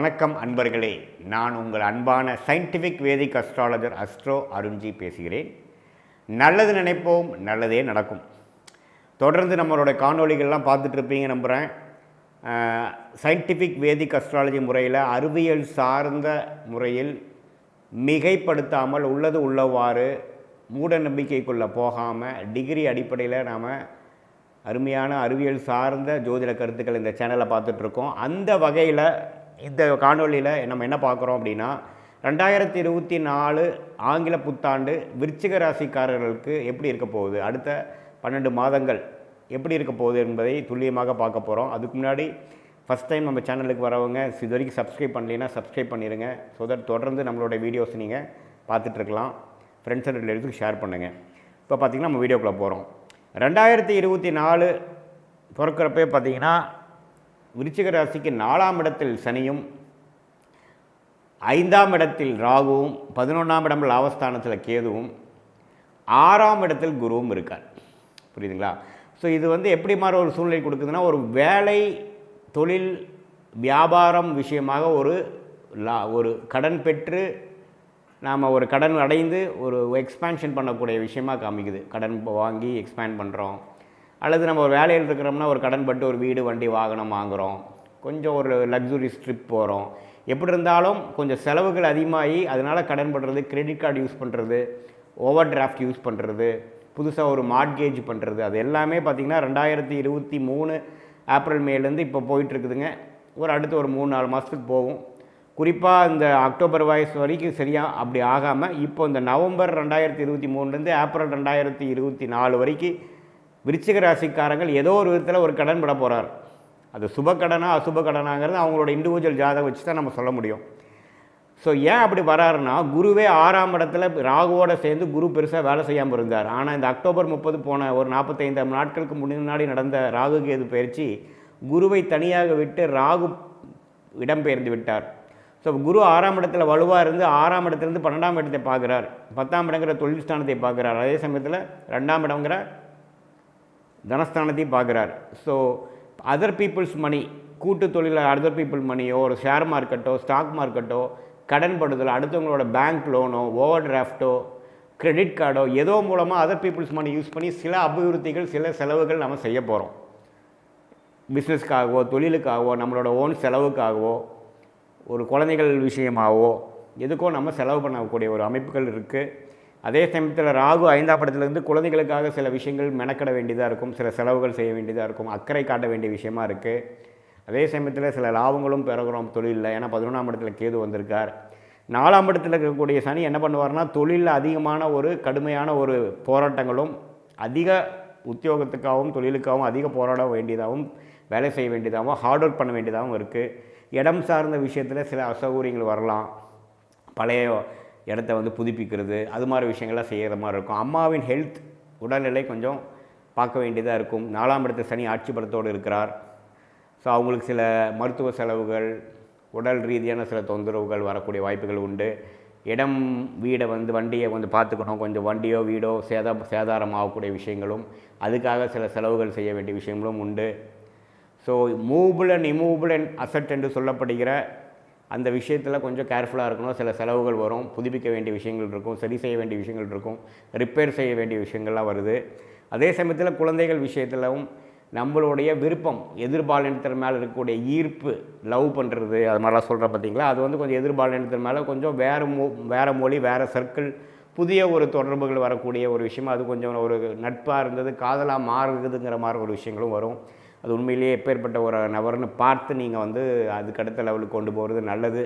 வணக்கம் அன்பர்களே. நான் உங்கள் அன்பான scientific Vedic astrologer astro Arunji பேசுகிறேன். நல்லது நினைப்போம் நல்லதே நடக்கும். தொடர்ந்து நம்மளோட காணொளிகள்லாம் பார்த்துட்ருப்பீங்க நம்புகிறேன் சயின்டிஃபிக் வேதிக் அஸ்ட்ராலஜி முறையில் அறிவியல் சார்ந்த முறையில் மிகைப்படுத்தாமல் உள்ளது உள்ளவாறு மூட நம்பிக்கைக்குள்ளே போகாமல் டிகிரி அடிப்படையில் நாம் அருமையான அறிவியல் சார்ந்த ஜோதிட கருத்துக்கள் இந்த சேனலை பார்த்துட்ருக்கோம். அந்த வகையில் இந்த காணொலியில் நம்ம என்ன பார்க்குறோம் அப்படின்னா ரெண்டாயிரத்தி இருபத்தி நாலு ஆங்கில புத்தாண்டு விருச்சிக ராசிக்காரர்களுக்கு எப்படி இருக்க போகுது? அடுத்த பன்னெண்டு மாதங்கள் எப்படி இருக்க போகுது என்பதை துல்லியமாக பார்க்க போகிறோம் அதுக்கு முன்னாடி ஃபஸ்ட் டைம் நம்ம சேனலுக்கு வரவங்க இது வரைக்கும் சப்ஸ்கிரைப் பண்ணலைன்னா சப்ஸ்கிரைப் பண்ணிடுங்க ஸோ தட் தொடர்ந்து நம்மளோட வீடியோஸ் நீங்கள் பார்த்துட்ருக்கலாம் ஃப்ரெண்ட்ஸ் அண்ட் ரிலேட்டிவ்ஸ்க்கு ஷேர் பண்ணுங்கள் இப்போ பார்த்திங்கன்னா நம்ம வீடியோக்குள்ளே போகிறோம் ரெண்டாயிரத்தி இருபத்தி நாலு பிறக்கிறப்பே பார்த்தீங்கன்னா விருச்சிக ராசிக்கு நாலாம் இடத்தில் சனியும் ஐந்தாம் இடத்தில் ராகுவும் பதினொன்றாம் இடம் லாபஸ்தானத்தில் கேதுவும் ஆறாம் இடத்தில் குருவும் இருக்கார். புரியுதுங்களா? ஸோ இது வந்து எப்படி மாதிரி ஒரு சூழ்நிலை கொடுக்குதுன்னா ஒரு வேலை தொழில் வியாபாரம் விஷயமாக ஒரு லா ஒரு கடன் பெற்று நாம் ஒரு கடன் அடைந்து ஒரு எக்ஸ்பேன்ஷன் பண்ணக்கூடிய விஷயமாக காமிக்குது. கடன் வாங்கி எக்ஸ்பேண்ட் பண்ணுறோம் அல்லது நம்ம ஒரு வேலையில் இருக்கிறோம்னா ஒரு கடன் பட்டு ஒரு வீடு வண்டி வாகனம் வாங்குகிறோம் கொஞ்சம் ஒரு லக்ஸுரிஸ் ட்ரிப் போகிறோம் எப்படி இருந்தாலும் கொஞ்சம் செலவுகள் அதிகமாகி அதனால் கடன் பண்ணுறது கிரெடிட் கார்டு யூஸ் பண்ணுறது ஓவர் டிராஃப்ட் யூஸ் பண்ணுறது புதுசாக ஒரு மார்ட்கேஜ் பண்ணுறது அது எல்லாமே பார்த்திங்கன்னா ரெண்டாயிரத்தி இருபத்தி மூணு ஏப்ரல் மேலேருந்து இப்போ போயிட்டுருக்குதுங்க. ஒரு அடுத்து ஒரு மூணு நாலு மாதத்துக்கு போகும். குறிப்பாக இந்த அக்டோபர் வயசு வரைக்கும் சரியாக அப்படி ஆகாமல் இப்போ இந்த நவம்பர் ரெண்டாயிரத்தி இருபத்தி மூணுலேருந்து ஏப்ரல் ரெண்டாயிரத்தி இருபத்தி நாலு வரைக்கும் விருச்சிக ராசிக்காரங்கள் ஏதோ ஒரு விதத்தில் ஒரு கடன் பட போகிறார் அது சுப கடனா அசுப கடனாங்கிறது அவங்களோட இண்டிவிஜுவல் ஜாதகம் வச்சு தான் நம்ம சொல்ல முடியும். ஸோ ஏன் அப்படி வராருன்னா குருவே ஆறாம் இடத்துல ராகுவோட சேர்ந்து குரு பெருசாக வேலை செய்யாமல் இருந்தார். ஆனால் இந்த அக்டோபர் முப்பது போன ஒரு நாற்பத்தைந்து நாட்களுக்கு முன்னாடி நடந்த ராகு கேது பயிற்சி குருவை தனியாக விட்டு ராகு இடம்பெயர்ந்து விட்டார். ஸோ குரு ஆறாம் இடத்துல வலுவாக இருந்து ஆறாம் இடத்துலேருந்து பன்னெண்டாம் இடத்தை பார்க்குறார். பத்தாம் இடங்கிற தொழில் ஸ்தானத்தை பார்க்குறார். அதே சமயத்தில் ரெண்டாம் இடங்கிற தனஸ்தானத்தையும் பார்க்குறார். ஸோ அதர் பீப்புள்ஸ் மணி கூட்டு தொழிலில் அதர் பீப்புள் மணியோ ஒரு ஷேர் மார்க்கெட்டோ ஸ்டாக் மார்க்கெட்டோ கடன் படுதல் அடுத்தவங்களோட பேங்க் லோனோ ஓவர் டிராஃப்ட்டோ கிரெடிட் கார்டோ ஏதோ மூலமாக அதர் பீப்புள்ஸ் மணி யூஸ் பண்ணி சில அபிவிருத்திகள் சில செலவுகள் நம்ம செய்ய போகிறோம் பிஸ்னஸ்க்காகவோ தொழிலுக்காகவோ நம்மளோட ஓன் செலவுக்காகவோ ஒரு குழந்தைகள் விஷயமாகவோ எதுக்கோ நம்ம செலவு பண்ணக்கூடிய ஒரு அமைப்புகள் இருக்குது அதே சமயத்தில் ராகு ஐந்தாம் படத்துலேருந்து குழந்தைகளுக்காக சில விஷயங்கள் மெனக்கட வேண்டியதாக இருக்கும். சில செலவுகள் செய்ய வேண்டியதாக இருக்கும். அக்கறை காட்ட வேண்டிய விஷயமா இருக்குது அதே சமயத்தில் சில லாபங்களும் பெறுகிறோம் தொழிலில். ஏன்னா பதினொன்றாம் இடத்துல கேது வந்திருக்கார். நாலாம் இடத்துல இருக்கக்கூடிய சனி என்ன பண்ணுவார்னா தொழிலில் அதிகமான ஒரு கடுமையான ஒரு போராட்டங்களும் அதிக உத்தியோகத்துக்காகவும் தொழிலுக்காகவும் அதிக போராட வேண்டியதாகவும் வேலை செய்ய வேண்டியதாகவும் ஹார்ட் ஒர்க் பண்ண வேண்டியதாகவும் இருக்குது இடம் சார்ந்த விஷயத்தில் சில அசௌகரியங்கள் வரலாம். பழைய இடத்த வந்து புதுப்பிக்கிறது அது மாதிரி விஷயங்கள்லாம் செய்கிற மாதிரி இருக்கும். அம்மாவின் ஹெல்த் உடல்நிலை கொஞ்சம் பார்க்க வேண்டியதாக இருக்கும். நாலாம் இடத்த சனி ஆட்சி படத்தோடு இருக்கிறார். ஸோ அவங்களுக்கு சில மருத்துவ செலவுகள் உடல் ரீதியான சில தொந்தரவுகள் வரக்கூடிய வாய்ப்புகள் உண்டு. இடம் வீடை வந்து வண்டியை வந்து பார்த்துக்கணும். கொஞ்சம் வண்டியோ வீடோ சேத சேதாரம் ஆகக்கூடிய விஷயங்களும் அதுக்காக சில செலவுகள் செய்ய வேண்டிய விஷயங்களும் உண்டு. So movable and immovable and asset என்று சொல்லப்படுகிற அந்த விஷயத்தில் கொஞ்சம் கேர்ஃபுல்லாக இருக்கணும். சில செலவுகள் வரும். புதுப்பிக்க வேண்டிய விஷயங்கள் இருக்கும். சரி செய்ய வேண்டிய விஷயங்கள் இருக்கும். ரிப்பேர் செய்ய வேண்டிய விஷயங்கள்லாம் வருது. அதே சமயத்தில் குழந்தைகள் விஷயத்திலும் நம்மளுடைய விருப்பம் எதிர்பாலினத்தின் மேலே இருக்கக்கூடிய ஈர்ப்பு லவ் பண்ணுறது அது மாதிரிலாம் சொல்கிற பார்த்தீங்களா அது வந்து கொஞ்சம் எதிர்பாலினத்தின் மேலே கொஞ்சம் வேறு மொ வேறு மொழி வேறு சர்க்கிள் புதிய ஒரு தொடர்புகள் வரக்கூடிய ஒரு விஷயம் அது கொஞ்சம் ஒரு நட்பாக இருந்தது காதலாக மாறுதுங்கிற மாதிரி ஒரு விஷயங்களும் வரும். அது உண்மையிலேயே எப்பேற்பட்ட ஒரு நபர்னு பார்த்து நீங்கள் வந்து அதுக்கு அடுத்த லெவலுக்கு கொண்டு போகிறது நல்லது.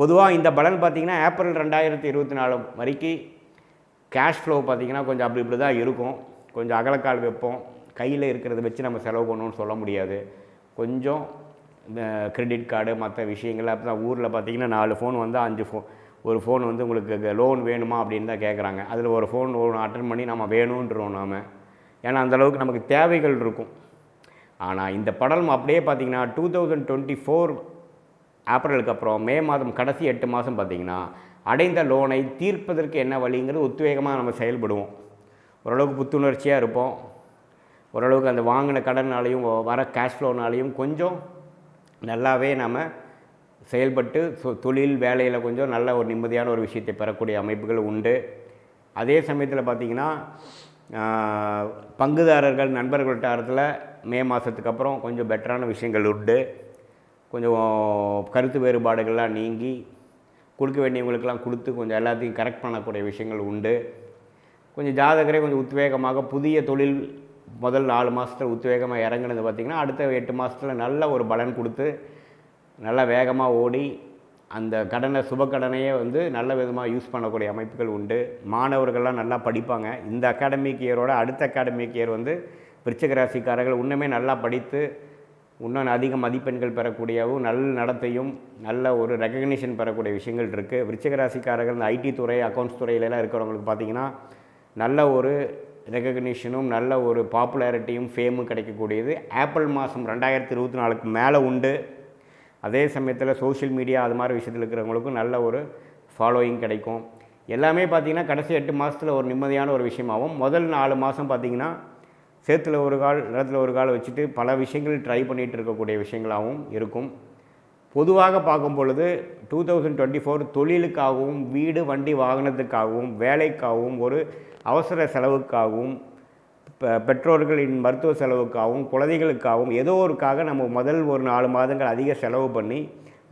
பொதுவாக இந்த பலன் பார்த்திங்கன்னா ஏப்ரல் ரெண்டாயிரத்தி இருபத்தி நாலு வரைக்கும் கேஷ் ஃப்ளோ பார்த்திங்கன்னா கொஞ்சம் அப்படி இப்படி தான் இருக்கும். கொஞ்சம் அகலக்கால் வைப்போம். கையில் இருக்கிறத வச்சு நம்ம செலவு பண்ணணும்னு சொல்ல முடியாது. கொஞ்சம் இந்த கிரெடிட் கார்டு மற்ற விஷயங்கள் அப்போ தான் ஊரில் பார்த்திங்கன்னா நாலு ஃபோன் வந்து அஞ்சு ஃபோன் ஒரு ஃபோன் வந்து உங்களுக்கு லோன் வேணுமா அப்படின்னு தான் கேட்குறாங்க. அதில் ஒரு ஃபோன் ஒன்று அட்டன் பண்ணி நம்ம வேணுன்றோம் நாம். ஏன்னா அந்தளவுக்கு நமக்கு தேவைகள் இருக்கும். ஆனால் இந்த படம் அப்படியே பார்த்திங்கன்னா டூ தௌசண்ட் டுவெண்ட்டி ஃபோர் ஏப்ரலுக்கு அப்புறம் மே மாதம் கடைசி எட்டு மாதம் பார்த்திங்கன்னா அடைந்த லோனை தீர்ப்பதற்கு என்ன வழிங்கிறது உத்வேகமாக நம்ம செயல்படுவோம். ஓரளவுக்கு புத்துணர்ச்சியாக இருப்போம். ஓரளவுக்கு அந்த வாங்கின கடனாலையும் வர கேஷ் ஃப்ளோனாலையும் கொஞ்சம் நல்லாவே நம்ம செயல்பட்டு சொ- தொழில் வேலையில் கொஞ்சம் நல்ல ஒரு நிம்மதியான ஒரு விஷயத்தை பெறக்கூடிய அமைப்புகள் உண்டு. அதே சமயத்தில் பார்த்திங்கன்னா பங்குதாரர்கள் நண்பர்கள்ட்ட மே மாதத்துக்கு அப்புறம் கொஞ்சம் பெட்டரான விஷயங்கள் உண்டு. கொஞ்சம் கருத்து வேறுபாடுகள்லாம் நீங்கி கொடுக்க வேண்டியவங்களுக்கெல்லாம் கொடுத்து கொஞ்சம் எல்லாத்தையும் கரெக்ட் பண்ணக்கூடிய விஷயங்கள் உண்டு. கொஞ்சம் ஜாதகரே கொஞ்சம் உத்வேகமாக புதிய தொழில் முதல் நாலு மாதத்தில் உத்வேகமாக இறங்குனது பார்த்திங்கன்னா அடுத்த எட்டு மாதத்தில் நல்ல ஒரு பலன் கொடுத்து நல்லா வேகமாக ஓடி அந்த கடனை சுப கடனையே வந்து நல்ல விதமாக யூஸ் பண்ணக்கூடிய அமைப்புகள் உண்டு. மாணவர்கள்லாம் நல்லா படிப்பாங்க. இந்த அகாடமிக் இயரோட அடுத்த அகாடமிக் இயர் வந்து விருச்சிக ராசிக்காரர்கள் இன்னுமே நல்லா படித்து இன்னும் அதிக மதிப்பெண்கள் பெறக்கூடியவும் நல்ல நடத்தையும் நல்ல ஒரு ரெகக்னிஷன் பெறக்கூடிய விஷயங்கள் இருக்குது விருச்சிக ராசிக்காரர்கள் இந்த ஐடி துறை அக்கௌண்ட்ஸ் துறையிலலாம் இருக்கிறவங்களுக்கு பார்த்திங்கன்னா நல்ல ஒரு ரெகக்னிஷனும் நல்ல ஒரு பாப்புலாரிட்டியும் ஃபேமும் கிடைக்கக்கூடியது. ஏப்ரல் மாதம் ரெண்டாயிரத்தி இருபத்தி நாலுக்கு மேலே உண்டு. அதே சமயத்தில் சோஷியல் மீடியா அது மாதிரி விஷயத்தில் இருக்கிறவங்களுக்கும் நல்ல ஒரு ஃபாலோயிங் கிடைக்கும். எல்லாமே பார்த்திங்கன்னா கடைசி எட்டு மாதத்தில் ஒரு நிம்மதியான ஒரு விஷயமாகும் முதல் நாலு மாதம் பார்த்திங்கன்னா சேத்துல ஒரு கால் நிலத்தில் ஒரு கால் வச்சுட்டு பல விஷயங்கள் ட்ரை பண்ணிகிட்டு இருக்கக்கூடிய விஷயங்களாகவும் இருக்கும். பொதுவாக பார்க்கும் பொழுது டூ தௌசண்ட் டுவெண்ட்டி ஃபோர் தொழிலுக்காகவும் வீடு வண்டி வாகனத்துக்காகவும் வேலைக்காகவும் ஒரு அவசர செலவுக்காகவும் பெற்றோர்களின் மருத்துவ செலவுக்காகவும் குழந்தைகளுக்காகவும் ஏதோ ஒருக்காக நம்ம முதல் ஒரு நாலு மாதங்கள் அதிக செலவு பண்ணி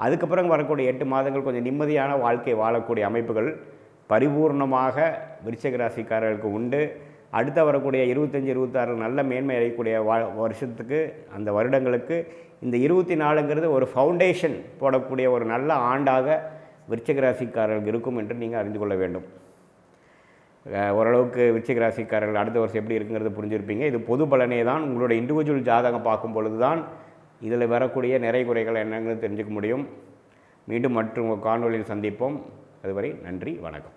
அதுக்கப்புறம் வரக்கூடிய எட்டு மாதங்கள் கொஞ்சம் நிம்மதியான வாழ்க்கை வாழக்கூடிய அமைப்புகள் பரிபூர்ணமாக விருச்சக ராசிக்காரர்களுக்கு உண்டு. அடுத்த வரக்கூடிய இருபத்தஞ்சி இருபத்தாறு நல்ல மேன்மை அடையக்கூடிய வா வருஷத்துக்கு அந்த வருடங்களுக்கு இந்த இருபத்தி நாலுங்கிறது ஒரு ஃபவுண்டேஷன் போடக்கூடிய ஒரு நல்ல ஆண்டாக விருச்சிக ராசிக்காரர்களுக்கு இருக்கும் என்று நீங்கள் அறிந்து கொள்ள வேண்டும். ஓரளவுக்கு விருச்சிக ராசிக்காரர்கள் அடுத்த வருஷம் எப்படி இருக்குங்கிறது புரிஞ்சிருப்பீங்க. இது பொது பலனே தான். உங்களோட இண்டிவிஜுவல் ஜாதகம் பார்க்கும் பொழுது தான் இதில் வரக்கூடிய நிறை குறைகள் என்னங்கிறது தெரிஞ்சுக்க முடியும். மீண்டும் மற்றும் காணொலியில் சந்திப்போம். அதுவரை நன்றி வணக்கம்.